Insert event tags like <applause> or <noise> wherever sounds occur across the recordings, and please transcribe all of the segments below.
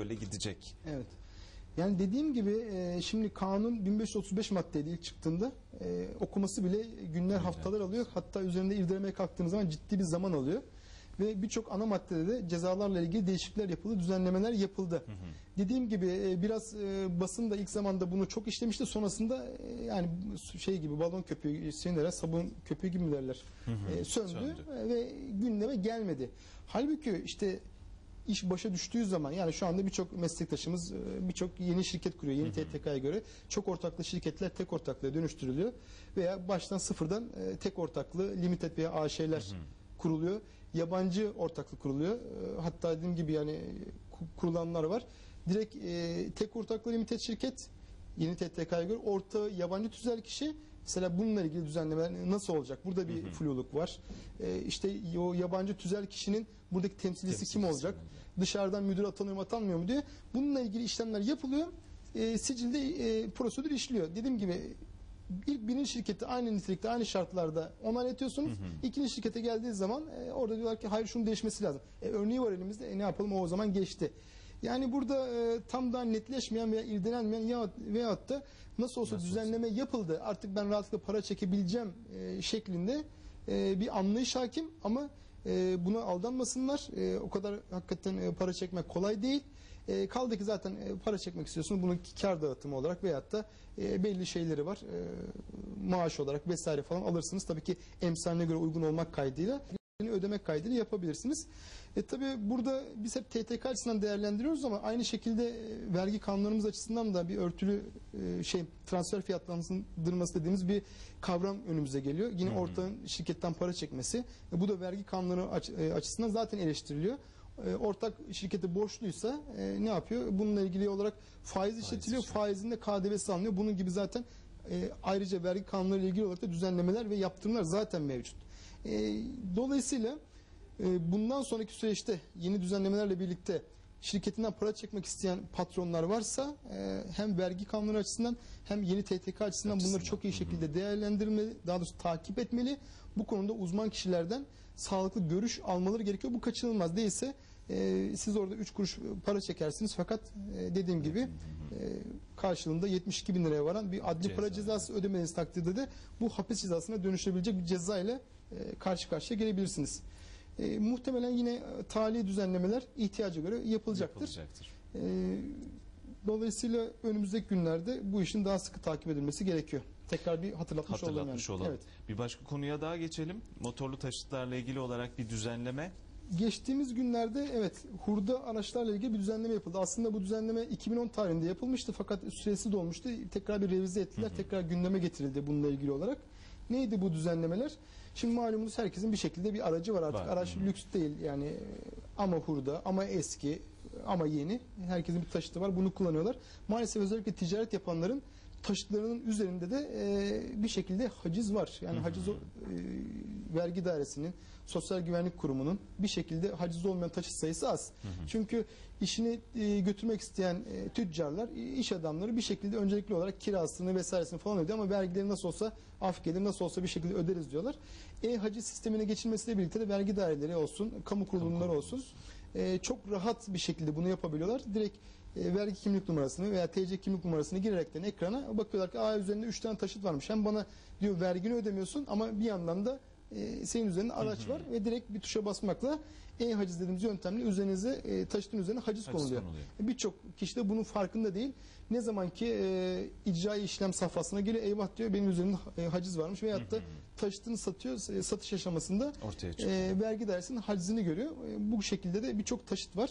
böyle gidecek. Evet. Yani dediğim gibi e, şimdi kanun 1535 maddeydi ilk çıktığında e, okuması bile günler haftalar alıyor. Hatta üzerinde irdelemeye kalktığınız zaman ciddi bir zaman alıyor. Ve birçok ana maddede de cezalarla ilgili değişiklikler yapıldı, düzenlemeler yapıldı. Dediğim gibi e, biraz e, basın da ilk zamanda bunu çok işlemişti. Sonrasında e, yani şey gibi balon köpüğü, şey derler, sabun köpüğü gibi derler, e, söndü, Söndü. e, ve gündeme gelmedi. Halbuki işte iş başa düştüğü zaman yani şu anda birçok meslektaşımız e, birçok yeni şirket kuruyor. Yeni TTK'ya göre çok ortaklı şirketler tek ortaklığa dönüştürülüyor veya baştan sıfırdan e, tek ortaklı limited veya AŞ'ler kuruluyor. Yabancı ortaklık kuruluyor. E, Hatta dediğim gibi yani ku- kurulanlar var. Direkt tek ortaklı limited şirket yeni TTK'ya göre orta yabancı tüzel kişi mesela bununla ilgili düzenlemeler nasıl olacak? Burada bir fluluk var. E, işte o yabancı tüzel kişinin buradaki temsilcisi kim Temsilcisi olacak? Dışarıdan müdür atanıyor mu atanmıyor mu diye. Bununla ilgili işlemler yapılıyor. E, sicilde e, prosedür işliyor. Dediğim gibi ilk birinci şirketi aynı nitelikte aynı şartlarda onaylatıyorsunuz. İkinci şirkete geldiği zaman e, orada diyorlar ki hayır şunun değişmesi lazım. E, örneği var elimizde. E, ne yapalım o, o zaman geçti. Yani burada e, tam daha netleşmeyen veya irdelenmeyen ya veyahut da nasıl olsa Nasıl düzenleme yapıldı. Artık ben rahatlıkla para çekebileceğim e, şeklinde e, bir anlayış hakim ama e, buna aldanmasınlar. E, o kadar hakikaten e, para çekmek kolay değil. E, kaldı ki zaten e, para çekmek istiyorsunuz bunun kar dağıtımı olarak veyahut da e, belli şeyleri var. E, maaş olarak vesaire falan alırsınız. Tabii ki emsaline göre uygun olmak kaydıyla ödemek kaydıyla yapabilirsiniz. E tabi burada biz hep TTK açısından değerlendiriyoruz ama aynı şekilde e, vergi kanunlarımız açısından da bir örtülü e, şey transfer fiyatlandırması dediğimiz bir kavram önümüze geliyor. Yine ortağın şirketten para çekmesi. E, bu da vergi kanunları aç- e, açısından zaten eleştiriliyor. Ortak şirketi borçluysa e, ne yapıyor? Bununla ilgili olarak faiz işletiliyor. işletiliyor. Faizinde KDV'si alınıyor. Bunun gibi zaten e, ayrıca vergi kanunları ile ilgili olarak da düzenlemeler ve yaptırımlar zaten mevcut. E, dolayısıyla e, bundan sonraki süreçte yeni düzenlemelerle birlikte şirketinden para çekmek isteyen patronlar varsa e, hem vergi kanunları açısından hem yeni TTK açısından bunları Açısından. çok iyi şekilde değerlendirmeli, daha doğrusu takip etmeli. Bu konuda uzman kişilerden sağlıklı görüş almaları gerekiyor. Bu kaçınılmaz değilse e, siz orada 3 kuruş para çekersiniz fakat e, dediğim gibi e, karşılığında 72 bin liraya varan bir adli Ceza. para cezası ödemeniz takdirde de bu hapis cezasına dönüşebilecek bir ceza ile e, karşı karşıya gelebilirsiniz. E, muhtemelen yine tali düzenlemeler ihtiyaca göre yapılacaktır. Yapılacaktır. E, dolayısıyla önümüzdeki günlerde bu işin daha sıkı takip edilmesi gerekiyor. Tekrar bir hatırlatmış, olalım Hatırlatmış yani. olalım. Evet. Bir başka konuya daha geçelim. Motorlu taşıtlarla ilgili olarak bir düzenleme. Geçtiğimiz günlerde evet hurda araçlarla ilgili bir düzenleme yapıldı. Aslında bu düzenleme 2010 tarihinde yapılmıştı fakat süresi dolmuştu. Tekrar bir revize ettiler. Tekrar gündeme getirildi bununla ilgili olarak. Neydi bu düzenlemeler? Şimdi malumunuz herkesin bir şekilde bir aracı var artık. Var. Araç lüks değil yani ama hurda ama eski ama yeni. Herkesin bir taşıtı var. Bunu kullanıyorlar. Maalesef özellikle ticaret yapanların taşıtlarının üzerinde de e, bir şekilde haciz var. Yani haciz o- e, vergi dairesinin, sosyal güvenlik kurumunun bir şekilde haciz olmayan taşıt sayısı az. Çünkü işini e, götürmek isteyen e, tüccarlar, iş adamları bir şekilde öncelikli olarak kirasını vesairesini falan ödüyor ama vergileri nasıl olsa af gelir nasıl olsa bir şekilde öderiz diyorlar. E-haciz sistemine geçilmesiyle birlikte de vergi daireleri olsun, kamu kurulumları olsun e, çok rahat bir şekilde bunu yapabiliyorlar. Direkt e, vergi kimlik numarasını veya TC kimlik numarasını girerekten ekrana bakıyorlar ki Aa, üzerinde 3 tane taşıt varmış. Hem bana diyor vergini ödemiyorsun ama bir yandan da e, senin üzerinde araç var ve direkt bir tuşa basmakla e-haciz dediğimiz yöntemle üzerinize e, taşıtın üzerine haciz, Haciz konuluyor. konuluyor. E, Birçok kişi de bunun farkında değil. Ne zaman ki e, icra işlem safhasına geliyor eyvah diyor benim üzerimde e, haciz varmış veyahut da taşıtını satıyor e, satış aşamasında Ortaya çıkıyor. e, vergi dairesinin hacizini görüyor. E, bu şekilde de birçok taşıt var.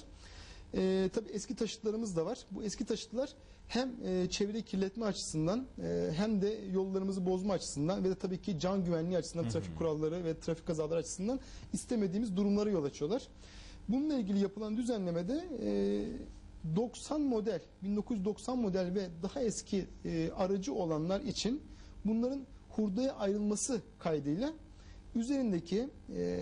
E, tabii eski taşıtlarımız da var. Bu eski taşıtlar hem e, çevre kirletme açısından e, hem de yollarımızı bozma açısından ve de tabii ki can güvenliği açısından trafik kuralları ve trafik kazaları açısından istemediğimiz durumlara yol açıyorlar. Bununla ilgili yapılan düzenlemede e, 90 model, 1990 model ve daha eski e, aracı olanlar için bunların hurdaya ayrılması kaydıyla üzerindeki e,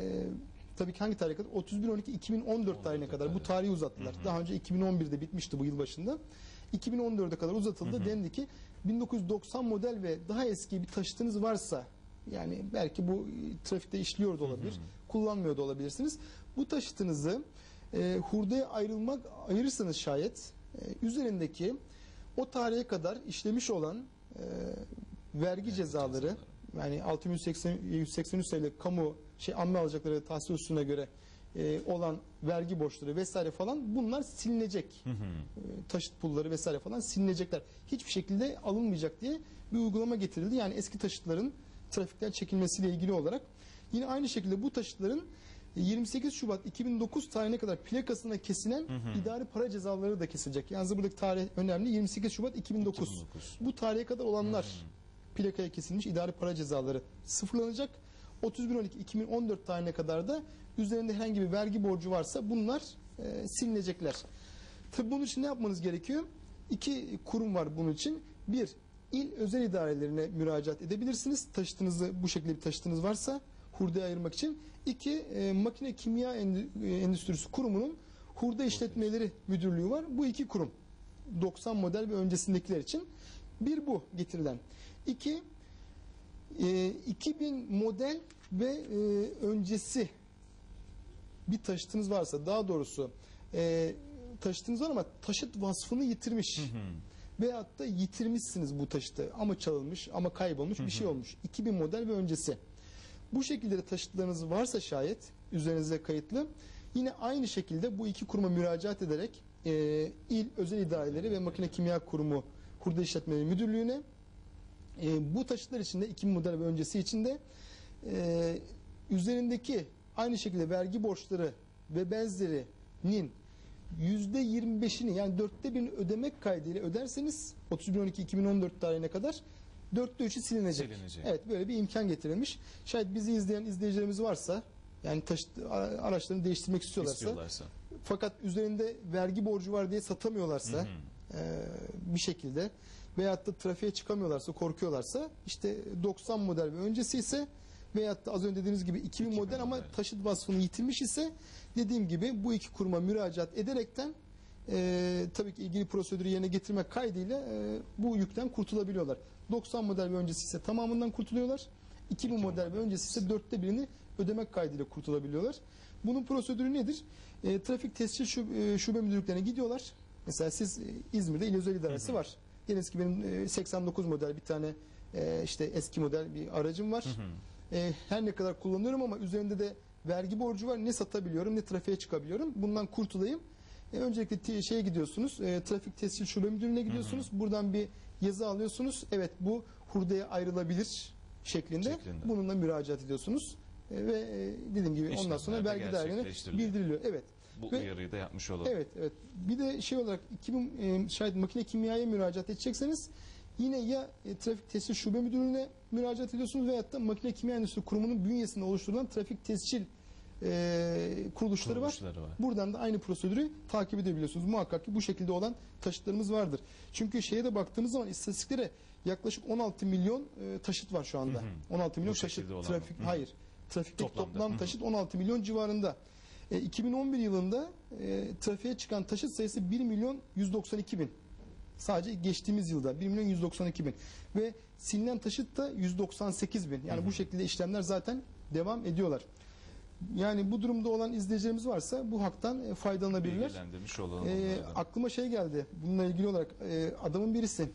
tabii ki hangi tarihe kadar? 31-12-2014 tarihine kadar bu tarihi uzattılar. Daha önce 2011'de bitmişti bu yıl başında. 2014'e kadar uzatıldı. Dendi ki 1990 model ve daha eski bir taşıtınız varsa yani belki bu e, trafikte işliyor da olabilir, kullanmıyor da olabilirsiniz. Bu taşıtınızı e, hurdaya ayrılmak ayırırsanız şayet e, üzerindeki o tarihe kadar işlemiş olan e, vergi cezaları yani 6183 sayılı kamu şey amme alacakları tahsil usulüne göre e, olan vergi borçları vesaire falan bunlar silinecek. Hı hı. E, taşıt pulları vesaire falan silinecekler. Hiçbir şekilde alınmayacak diye bir uygulama getirildi. Yani eski taşıtların trafikten çekilmesiyle ilgili olarak yine aynı şekilde bu taşıtların 28 Şubat 2009 tarihine kadar plakasına kesilen idari para cezaları da kesilecek. Yalnız buradaki tarih önemli. 28 Şubat 2009. 2009. Bu tarihe kadar olanlar plakaya kesilmiş idari para cezaları sıfırlanacak. 31.12.2014 tarihine kadar da üzerinde herhangi bir vergi borcu varsa bunlar e, silinecekler. Tabii bunun için ne yapmanız gerekiyor? İki kurum var bunun için. Bir, il özel idarelerine müracaat edebilirsiniz. Taşıtınızı bu şekilde bir taşıtınız varsa hurdaya ayırmak için. İki, e, makine kimya e, endüstrisi kurumunun hurda işletmeleri müdürlüğü var. Bu iki kurum. 90 model ve öncesindekiler için. Bir bu getirilen. İki, e, 2000 model ve e, öncesi bir taşıtınız varsa daha doğrusu e, taşıtınız var ama taşıt vasfını yitirmiş. Veyahut da yitirmişsiniz bu taşıtı ama çalınmış ama kaybolmuş bir şey olmuş. 2000 model ve öncesi. Bu şekilde de taşıtlarınız varsa şayet üzerinize kayıtlı yine aynı şekilde bu iki kuruma müracaat ederek e, il özel idareleri ve makine kimya kurumu hurda işletmeleri müdürlüğüne e, bu taşıtlar içinde 2000 model ve öncesi içinde e, üzerindeki aynı şekilde vergi borçları ve benzerinin yüzde 25'ini yani dörtte birini ödemek kaydıyla öderseniz 31.12.2014 tarihine kadar dörtte üçü silinecek. Silinecek. Evet böyle bir imkan getirilmiş. Şayet bizi izleyen izleyicilerimiz varsa yani taşıt, araçlarını değiştirmek istiyorlarsa İstiyorlarsa. fakat üzerinde vergi borcu var diye satamıyorlarsa e, bir şekilde veyahut da trafiğe çıkamıyorlarsa korkuyorlarsa işte 90 model ve öncesi ise veyahut da az önce dediğiniz gibi 2000, 2000 model ama taşıt vasfını yitirmiş ise dediğim gibi bu iki kuruma müracaat ederekten e, tabii ki ilgili prosedürü yerine getirmek kaydıyla e, bu yükten kurtulabiliyorlar. 90 model ve öncesi ise tamamından kurtuluyorlar. 2000 2000 model ve öncesi ise dörtte birini ödemek kaydıyla kurtulabiliyorlar. Bunun prosedürü nedir? E, trafik tescil şube, şube müdürlüklerine gidiyorlar. Mesela siz e, İzmir'de İl Özel İdaresi var. Diyelim ki benim e, 89 model bir tane e, işte eski model bir aracım var. E, her ne kadar kullanıyorum ama üzerinde de vergi borcu var. Ne satabiliyorum ne trafiğe çıkabiliyorum. Bundan kurtulayım. E, öncelikle şeye gidiyorsunuz. e, trafik tescil şube müdürlüğüne gidiyorsunuz. Buradan bir yazı alıyorsunuz. Evet bu hurdaya ayrılabilir şeklinde. Şeklinde. Bununla müracaat ediyorsunuz. E, ve e, dediğim gibi ondan sonra İşlemler vergi gerçekleştiriliyor. bildiriliyor. Evet. Bu Ve- uyarıyı da yapmış olalım. Evet, evet. Bir de şey olarak 2000 e, şayet makine kimyaya müracaat edecekseniz yine ya e, trafik tescil şube müdürlüğüne müracaat ediyorsunuz veyahut da makine kimya endüstrisi kurumunun bünyesinde oluşturulan trafik tescil e, kuruluşları, Kuruluşları var. var. Buradan da aynı prosedürü takip edebiliyorsunuz. Muhakkak ki bu şekilde olan taşıtlarımız vardır. Çünkü şeye de baktığımız zaman istatistiklere yaklaşık 16 milyon e, taşıt var şu anda. 16 milyon Bu taşıt mı? trafik Hı hı. hayır. Trafikteki Toplamda. toplam Hı hı. taşıt 16 milyon civarında. E, 2011 yılında e, trafiğe çıkan taşıt sayısı 1 milyon 192 bin. Sadece geçtiğimiz yılda 1 milyon 192 bin. Ve silinen taşıt da 198 bin. Yani bu şekilde işlemler zaten devam ediyorlar. Yani bu durumda olan izleyicilerimiz varsa bu haktan e, faydalanabilirler. Bilgilendirmiş olalım. E, aklıma şey geldi. Bununla ilgili olarak e, adamın birisi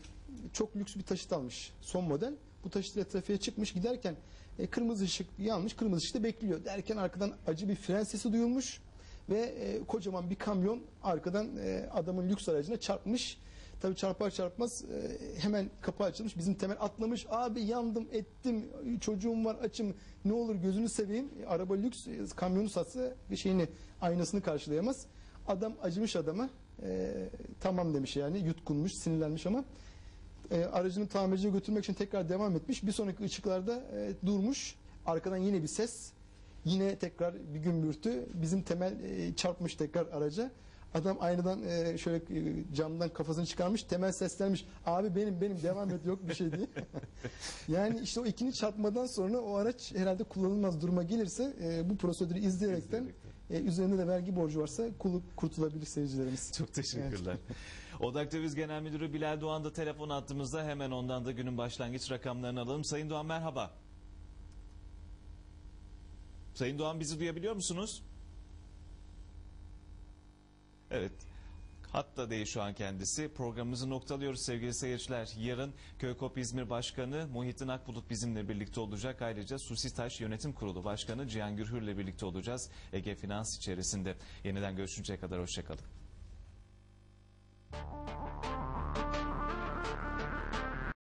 çok lüks bir taşıt almış. Son model. Bu taşıtla trafiğe çıkmış giderken e, kırmızı ışık yanmış. Kırmızı ışıkta bekliyor. Derken arkadan acı bir fren sesi duyulmuş ve e, kocaman bir kamyon arkadan e, adamın lüks aracına çarpmış. Tabii çarpar çarpmaz e, hemen kapı açılmış. Bizim temel atlamış. Abi yandım ettim. Çocuğum var açım. Ne olur gözünü seveyim. E, araba lüks. e, kamyonu satsa bir şeyini aynasını karşılayamaz. Adam acımış adama. E, tamam demiş yani. Yutkunmuş, sinirlenmiş ama e, aracını tamirciye götürmek için tekrar devam etmiş. Bir sonraki ışıklarda e, durmuş. Arkadan yine bir ses. Yine tekrar bir gümbürtü. Bizim temel e, çarpmış tekrar araca. Adam aynadan e, şöyle e, camdan kafasını çıkarmış. Temel seslenmiş. Abi benim benim devam et yok bir şey diye. <laughs> yani işte o ikini çarpmadan sonra o araç herhalde kullanılmaz duruma gelirse e, bu prosedürü izleyerekten e, üzerinde de vergi borcu varsa kulu kurtulabilir seyircilerimiz. Çok teşekkürler. Odak Döviz Genel Müdürü Bilal Doğan da telefon attığımızda hemen ondan da günün başlangıç rakamlarını alalım. Sayın Doğan merhaba. Sayın Doğan bizi duyabiliyor musunuz? Evet. Hatta değil şu an kendisi. Programımızı noktalıyoruz sevgili seyirciler. Yarın Köykop İzmir Başkanı Muhittin Akbulut bizimle birlikte olacak. Ayrıca Susitaş Yönetim Kurulu Başkanı Cihan Gürhür'le birlikte olacağız. Ege Finans içerisinde. Yeniden görüşünceye kadar hoşçakalın. Bye.